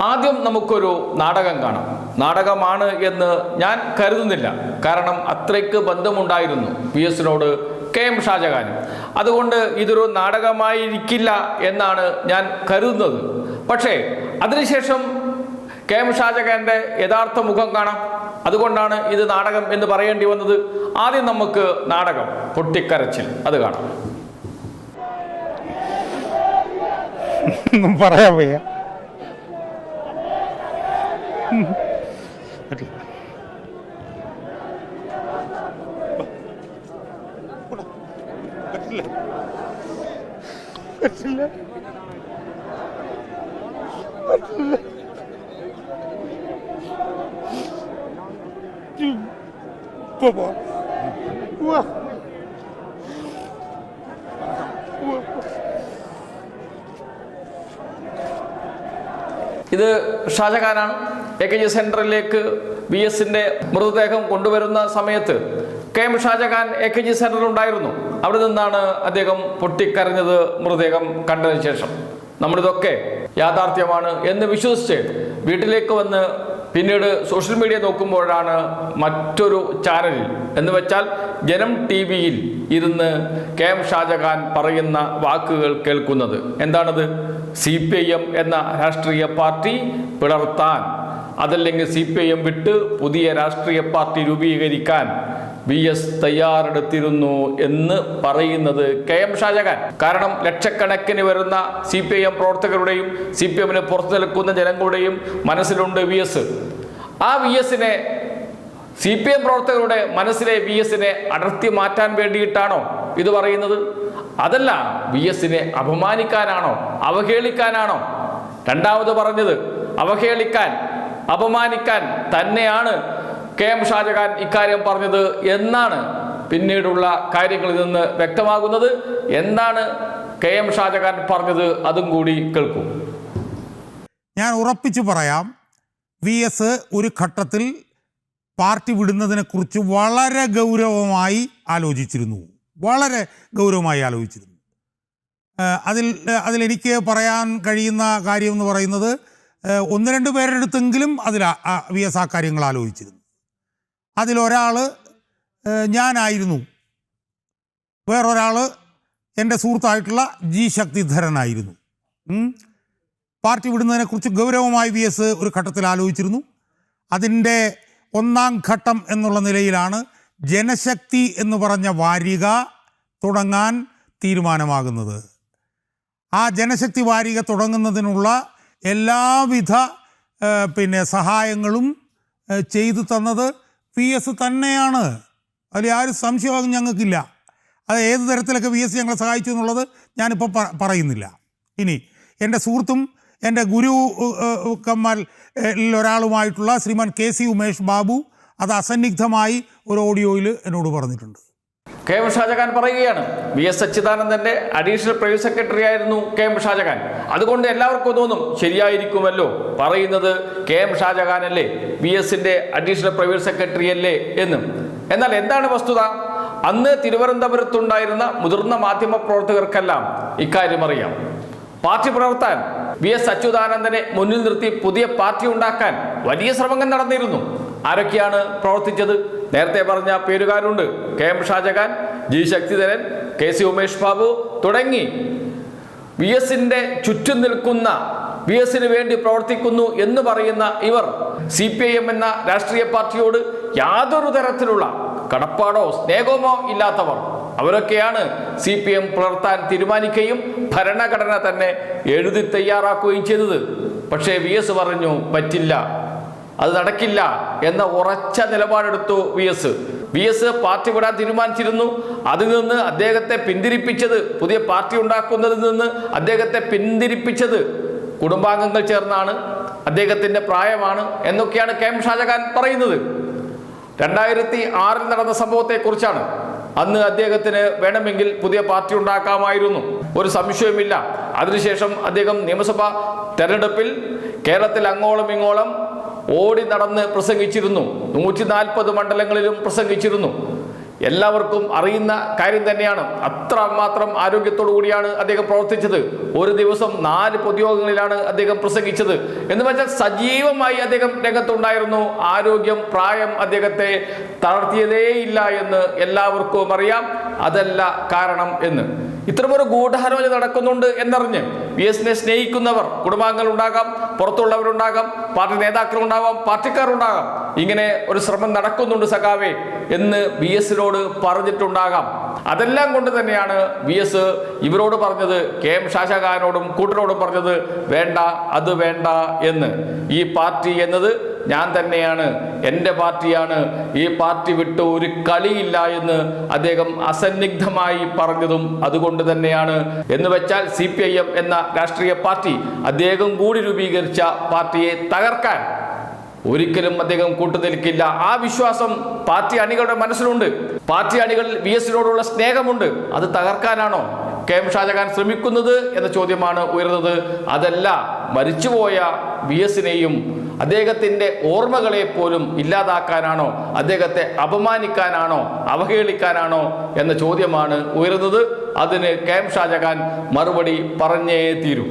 ആദ്യം നമുക്കൊരു നാടകം കാണാം. നാടകമാണ് എന്ന് ഞാൻ കരുതുന്നില്ല. കാരണം അത്രയ്ക്ക് ബന്ധമുണ്ടായിരുന്നു പി എസിനോട് കെ എം ഷാജഹാനും. അതുകൊണ്ട് ഇതൊരു നാടകമായിരിക്കില്ല എന്നാണ് ഞാൻ കരുതുന്നത്. പക്ഷേ അതിനുശേഷം കെ എം ഷാജഹാന്റെ യഥാർത്ഥ മുഖം കാണാം. അതുകൊണ്ടാണ് ഇത് നാടകം എന്ന് പറയേണ്ടി വന്നത്. ആദ്യം നമുക്ക് നാടകം പൊട്ടിക്കരച്ചിൽ അത് കാണാം. പറയാൻ പറ്റില്ല. ഇത് ഷാജഹാനാണ്. എ കെ ജി സെന്ററിലേക്ക് വി എസിന്റെ മൃതദേഹം കൊണ്ടുവരുന്ന സമയത്ത് K M Shajahan A K G സെന്ററിൽ ഉണ്ടായിരുന്നു അവിടെ നിന്നാണ് അദ്ദേഹം പൊട്ടിക്കരഞ്ഞത് മൃതദേഹം കണ്ടതിന് ശേഷം. നമ്മളിതൊക്കെ യാഥാർത്ഥ്യമാണ് എന്ന് വിശ്വസിച്ച് വീട്ടിലേക്ക് വന്ന് പിന്നീട് സോഷ്യൽ മീഡിയ നോക്കുമ്പോഴാണ് മറ്റൊരു ചാനലിൽ എന്ന് വെച്ചാൽ ജനം ടി വിയിൽ ഇരുന്ന് കെ എം ഷാജഹാൻ പറയുന്ന വാക്കുകൾ കേൾക്കുന്നത്. എന്താണത്? സി പി ഐ എം എന്ന രാഷ്ട്രീയ പാർട്ടി പിളർത്താൻ. അതല്ലെങ്കിൽ സി പി ഐ എം വിട്ട് പുതിയ രാഷ്ട്രീയ പാർട്ടി രൂപീകരിക്കാൻ വി എസ് തയ്യാറെടുത്തിരുന്നു എന്ന് പറയുന്നത് കെ എം ഷാജഹാൻ. കാരണം ലക്ഷക്കണക്കിന് വരുന്ന സി പി ഐ എം പ്രവർത്തകരുടെയും സി പി എമ്മിന് പുറത്തു നിൽക്കുന്ന ജനങ്ങളുടെയും മനസ്സിലുണ്ട് വി എസ്. ആ വി എസിനെ സി പി എം പ്രവർത്തകരുടെ മനസ്സിലെ വി എസിനെ അടർത്തി മാറ്റാൻ വേണ്ടിയിട്ടാണോ ഇത് പറയുന്നത്? അതല്ല വി എസിനെ അപമാനിക്കാനാണോ? അവഹേളിക്കാനാണോ? രണ്ടാമത് പറഞ്ഞത് അവഹേളിക്കാൻ അപമാനിക്കാൻ തന്നെയാണ് കെ എം ഷാജഹാൻ ഇക്കാര്യം പറഞ്ഞത് എന്നാണ് പിന്നീടുള്ള കാര്യങ്ങളിൽ നിന്ന് വ്യക്തമാകുന്നത്. എന്താണ് കെ എം ഷാജഹാൻ പറഞ്ഞത് അതും കൂടി കേൾക്കൂ. ഞാൻ ഉറപ്പിച്ചു പറയാം വി എസ് ഒരു ഘട്ടത്തിൽ പാർട്ടി വിടുന്നതിനെക്കുറിച്ച് വളരെ ഗൗരവമായി ആലോചിച്ചിരുന്നു. വളരെ ഗൗരവമായി ആലോചിച്ചിരുന്നു. അതിൽ അതിലെനിക്ക് പറയാൻ കഴിയുന്ന കാര്യം എന്ന് പറയുന്നത് ഒന്ന് രണ്ട് പേരുടെ അടുത്തെങ്കിലും അതിൽ വി എസ് ആ കാര്യങ്ങൾ ആലോചിച്ചിരുന്നു. അതിലൊരാൾ ഞാനായിരുന്നു. വേറൊരാൾ എന്റെ സുഹൃത്തായിട്ടുള്ള ജി ശക്തിധരനായിരുന്നു. പാർട്ടി വിടുന്നതിനെക്കുറിച്ച് ഗൗരവമായി വി എസ് ഒരു ഘട്ടത്തിൽ ആലോചിച്ചിരുന്നു. അതിന്റെ ഒന്നാം ഘട്ടം എന്നുള്ള നിലയിലാണ് ജനശക്തി എന്ന് പറഞ്ഞ വാരിക തുടങ്ങാൻ തീരുമാനമാകുന്നത്. ആ ജനശക്തി വാരിക തുടങ്ങുന്നതിനുള്ള എല്ലാവിധ പിന്നെ സഹായങ്ങളും ചെയ്തു തന്നത് പി എസ് തന്നെയാണ്. അതിൽ ആരും സംശയമാകും ഞങ്ങൾക്കില്ല. അത് ഏത് തരത്തിലൊക്കെ വി എസ് ഞങ്ങളെ സഹായിച്ചു എന്നുള്ളത് ഞാനിപ്പോൾ പറയുന്നില്ല. ഇനി എന്റെ സുഹൃത്തും എന്റെ ഗുരു കമ്മാൽ ഒരാളുമായിട്ടുള്ള ശ്രീമാൻ കെ സി ഉമേഷ് ബാബു അത് അസന്നിഗ്ധമായി ഒരു ഓഡിയോയിൽ എന്നോട് പറഞ്ഞിട്ടുണ്ട്. കെ എം ഷാജഹാൻ പറയുകയാണ്. വി എസ് അച്യുതാനന്ദന്റെ അഡീഷണൽ പ്രൈവറ്റ് സെക്രട്ടറി ആയിരുന്നു കെ എം ഷാജഹാൻ. അതുകൊണ്ട് എല്ലാവർക്കും തോന്നും ശരിയായിരിക്കുമല്ലോ പറയുന്നത് കെ എം ഷാജഹാൻ അല്ലേ വി എസിന്റെ അഡീഷണൽ പ്രൈവറ്റ് സെക്രട്ടറി അല്ലേ എന്നും. എന്നാൽ എന്താണ് വസ്തുത? അന്ന് തിരുവനന്തപുരത്തുണ്ടായിരുന്ന മുതിർന്ന മാധ്യമ പ്രവർത്തകർക്കെല്ലാം ഇക്കാര്യം അറിയാം. പാർട്ടി പ്രവർത്താൻ വി എസ് അച്യുതാനന്ദനെ മുന്നിൽ നിർത്തി പുതിയ പാർട്ടി ഉണ്ടാക്കാൻ വലിയ ശ്രമങ്ങൾ നടന്നിരുന്നു. ആരൊക്കെയാണ് പ്രവർത്തിച്ചത്? നേരത്തെ പറഞ്ഞ പേരുകാരുണ്ട്. K M Shajahan G Sakthidharan K C Umesh Babu തുടങ്ങി. വി എസിന്റെ ചുറ്റും നിൽക്കുന്ന വി എസിന് വേണ്ടി പ്രവർത്തിക്കുന്നു എന്ന് പറയുന്ന ഇവർ സി പി ഐ എം എന്ന രാഷ്ട്രീയ പാർട്ടിയോട് യാതൊരു തരത്തിലുള്ള കടപ്പാടോ സ്നേഹമോ ഇല്ലാത്തവർ. അവരൊക്കെയാണ് സി പി എം പുലർത്താൻ തീരുമാനിക്കുകയും ഭരണഘടന തന്നെ എഴുതി തയ്യാറാക്കുകയും ചെയ്തത്. പക്ഷേ വി എസ് പറഞ്ഞു പറ്റില്ല. അത് നടക്കില്ല എന്ന ഉറച്ച നിലപാടെടുത്തു V S. V S party വിടാൻ തീരുമാനിച്ചിരുന്നു. അതിൽ നിന്ന് അദ്ദേഹത്തെ പിന്തിരിപ്പിച്ചത് പുതിയ പാർട്ടി ഉണ്ടാക്കുന്നതിൽ നിന്ന് അദ്ദേഹത്തെ പിന്തിരിപ്പിച്ചത് കുടുംബാംഗങ്ങൾ ചേർന്നാണ്. അദ്ദേഹത്തിന്റെ പ്രായമാണ് എന്നൊക്കെയാണ് കെ എം ഷാജഹാൻ പറയുന്നത്. രണ്ടായിരത്തി ആറിൽ നടന്ന സംഭവത്തെക്കുറിച്ചാണ്. അന്ന് അദ്ദേഹത്തിന് വേണമെങ്കിൽ പുതിയ പാർട്ടി ഉണ്ടാക്കാമായിരുന്നു. ഒരു സംശയവുമില്ല. അതിനുശേഷം അദ്ദേഹം നിയമസഭാ തെരഞ്ഞെടുപ്പിൽ കേരളത്തിൽ അങ്ങോളം ഇങ്ങോളം ഓടി നടന്ന് പ്രസംഗിച്ചിരുന്നു. നൂറ്റി നാൽപ്പത് മണ്ഡലങ്ങളിലും പ്രസംഗിച്ചിരുന്നു. എല്ലാവർക്കും അറിയുന്ന കാര്യം തന്നെയാണ്. അത്ര മാത്രം ആരോഗ്യത്തോടു കൂടിയാണ് അദ്ദേഹം പ്രവർത്തിച്ചത്. ഒരു ദിവസം നാല് പൊതുയോഗങ്ങളിലാണ് അദ്ദേഹം പ്രസംഗിച്ചത്. എന്ന് വെച്ചാൽ സജീവമായി അദ്ദേഹം രംഗത്തുണ്ടായിരുന്നു. ആരോഗ്യം പ്രായം അദ്ദേഹത്തെ തളർത്തിയതേയില്ല എന്ന് എല്ലാവർക്കും അറിയാം. അതല്ല കാരണം എന്ന്. ഇത്തരമൊരു ഗൂഢാലോചന നടക്കുന്നുണ്ട് എന്നറിഞ്ഞ് വി എസിനെ സ്നേഹിക്കുന്നവർ കുടുംബാംഗങ്ങൾ ഉണ്ടാകാം പുറത്തുള്ളവരുണ്ടാകാം പാർട്ടി നേതാക്കളുണ്ടാവാം പാർട്ടിക്കാരുണ്ടാകാം. ഇങ്ങനെ ഒരു ശ്രമം നടക്കുന്നുണ്ട് സഖാവേ എന്ന് വി എസിനോട് പറഞ്ഞിട്ടുണ്ടാകാം. അതെല്ലാം കൊണ്ട് തന്നെയാണ് വി എസ് ഇവരോട് പറഞ്ഞത് കെ എം ഷാജഹാനോടും കൂട്ടരോടും പറഞ്ഞത് വേണ്ട അത് വേണ്ട എന്ന്. ഈ പാർട്ടി എന്നത് ഞാൻ തന്നെയാണ് എന്റെ പാർട്ടിയാണ് ഈ പാർട്ടി വിട്ട് ഒരു കളിയില്ല എന്ന് അദ്ദേഹം അസന്നിഗ്ധമായി പറഞ്ഞതും അതുകൊണ്ട് തന്നെയാണ്. എന്ന് വെച്ചാൽ സി എന്ന രാഷ്ട്രീയ പാർട്ടി അദ്ദേഹം കൂടി രൂപീകരിച്ച പാർട്ടിയെ തകർക്കാൻ ഒരിക്കലും അദ്ദേഹം കൂട്ടുനിൽക്കില്ല. ആ വിശ്വാസം പാർട്ടി അണികളുടെ മനസ്സിലുണ്ട്. പാർട്ടി അണികളിൽ വി എസിനോടുള്ള സ്നേഹമുണ്ട്. അത് തകർക്കാനാണോ? കെ എം ഷാജഹാൻ ശ്രമിക്കുന്നത് എന്ന ചോദ്യമാണ് ഉയർന്നത്. അതല്ല മരിച്ചുപോയ വി എസിനെയും അദ്ദേഹത്തിന്റെ ഓർമ്മകളെ പോലും ഇല്ലാതാക്കാനാണോ അദ്ദേഹത്തെ അപമാനിക്കാനാണോ അവഹേളിക്കാനാണോ എന്ന ചോദ്യമാണ് ഉയർന്നത്. അതിന് കെ എം ഷാജഹാൻ മറുപടി പറഞ്ഞേ തീരൂ.